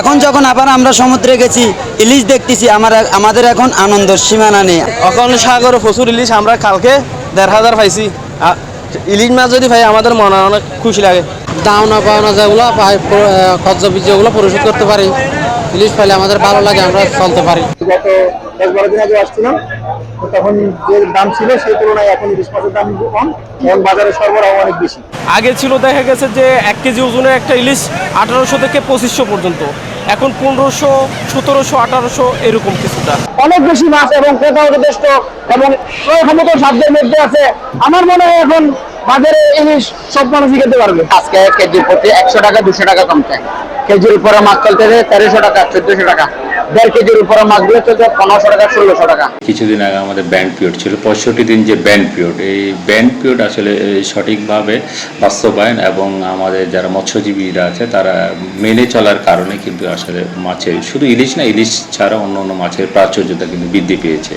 এখন যখন আবার আমরা সমুদ্রে গেছি ইলিশ দেখতেছি আমার আমাদের এখন আনন্দ সীমানা নেই। এখন সাগরে প্রচুর ইলিশ আমরা কালকে দেড় হাজার পাইছি। ইলিশ মাছ যদি পাই আমাদের মনে অনেক খুশি লাগে। দাওনা পাওনা যেগুলো পাই খরচ যেগুলো পরিশোধ করতে পারি। ইলিশ পাইলে আমাদের ভালো লাগে আমরা চলতে পারি। গত দশ বারো দিন আগে আসছিলাম তখন যে দাম ছিল সেই তুলনায় এখন ইলিশ মাছের দাম কম এবং বাজারে সরবরাহ অনেক বেশি। আগে ছিল দেখা গেছে যে এক কেজি ওজনের একটা ইলিশ আঠারোশো থেকে পঁচিশশো পর্যন্ত। এখন পনেরোশো সতেরোশো আঠারোশো এরকম কিছুটা। অনেক বেশি মাছ এবং ক্রেতা যথেষ্ট এবং ক্ষমতা সাধ্যের মধ্যে আছে। আমার মনে হয় এখন বাজারে ইলিশ সব মানুষই খেতে পারবে। আজকে কেজির প্রতি একশো টাকা দুশো টাকা কমছে কেজির উপরে মাছ চলতেছে তেরোশো টাকা চোদ্দশো টাকা। দেড় কেজির উপরে মাছগুলো চলছে পনেরোশো টাকা ষোলোশো টাকা। কিছুদিন আগে আমাদের ব্যান্ড পিরিয়ড ছিল পঁয়ষট্টি দিন যে ব্যান্ড পিরিয়ড এই ব্যান্ড পিরিয়ড আসলে এই সঠিকভাবে বাস্তবায়ন এবং আমাদের যারা মৎস্যজীবীরা আছে তারা মেনে চলার কারণে কিন্তু আসলে মাছের শুধু ইলিশ না ইলিশ ছাড়া অন্য অন্য মাছের প্রাচুর্যতা কিন্তু বৃদ্ধি পেয়েছে।